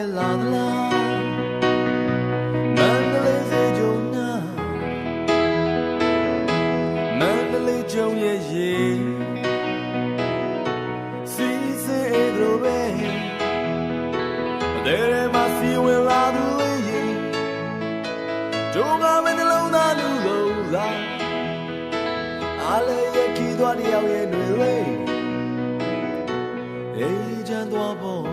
ရဲ့လာသလားမန္တလေးစေကြုံနာမန္တလေးကြုံရဲ့ရေစီစေတို့ပဲတဲ့ရမစီဝင်လာသူလေးရေတို့ကမနှလုံးသားလူလုံးလားအားလည်းရဲ့ခီးသွားတယောက်ရဲ့ຫນွေတွေအေးချမ်းသွားဖို့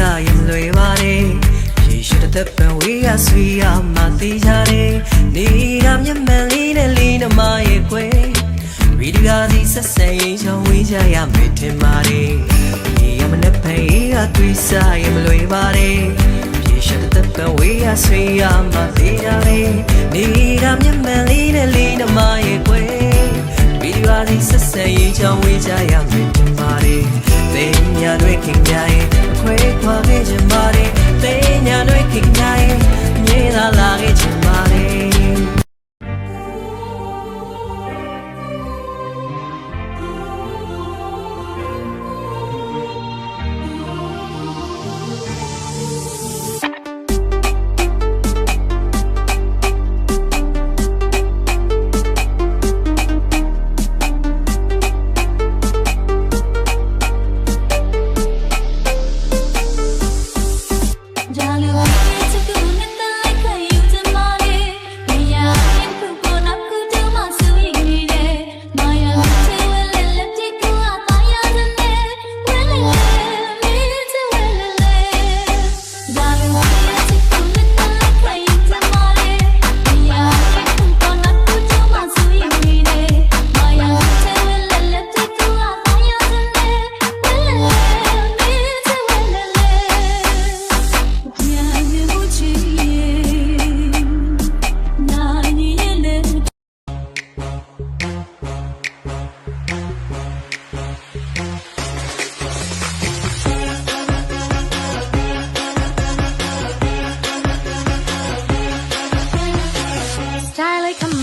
tui sa yam loi ba de Ye should the pen we ya sui ya ma ti ja de Ni ra myam man li ne li na ma ye kwe We do ga di sa sa yin chong we ja ya me tin ma de Yam look pen ya tui sa yam loi ba de Ye should the pen we ya sui ya ma ti ja de Ni ra myam man li ne li na ma ye kwe ဗီဒီယိုဒီဆက်ဆက်ရေးချောင်းဝေးကြရမယ်တင်ပါတယ်။သိညာတွေခင်ကြရဲ့ အခွဲခွာခဲ့ချင်ပါ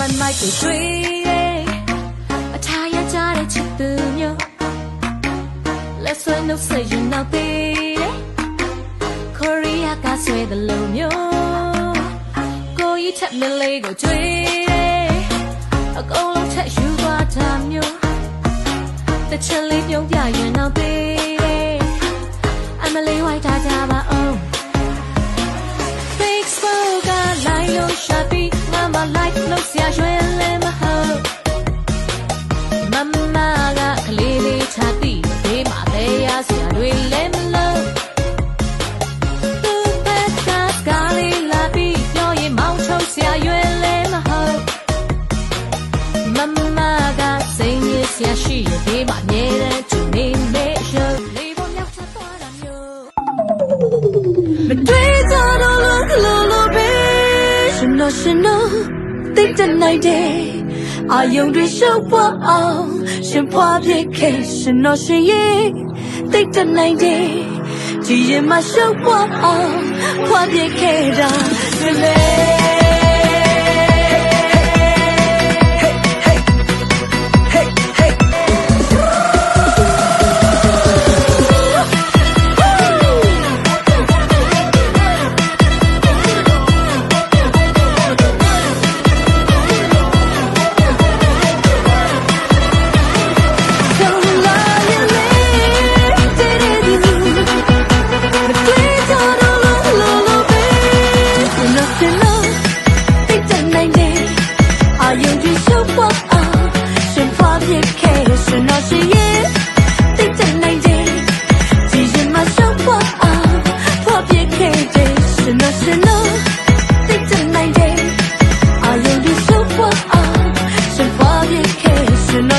style လေးခမန်မိုက်ကိုတွေ့ရဲ့အထားရကြတဲ့ချစ်သူမျိုးလက်ဆွဲနှုတ်ဆက်ရင်နောက်သေးတယ်ကိုရီးယားကဆွဲတဲ့လိုမျိုးကိုကြီးထက်မလေး ရှိရဘေးမှာအမြဲတမ်းသူနေနေရုပ်လေးပေါ်မြောက်ချသွားတာမျိုးမတွေ့ကြတော့လို့ကလို့လို့ပဲရှင်တော့ရှင်တော့သိတဲ့နိုင်တယ်အာယုံတွေရှုပ်ပွားအောင်ရှင်ဖွားပြခဲ့ရှင်တော့ရှင်ရဲ့သိတဲ့နိုင်တယ်ကြည်ရင်မရှုပ်ပွားအောင်ဖွားပြခဲ့တာတွေ့လေ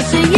see you.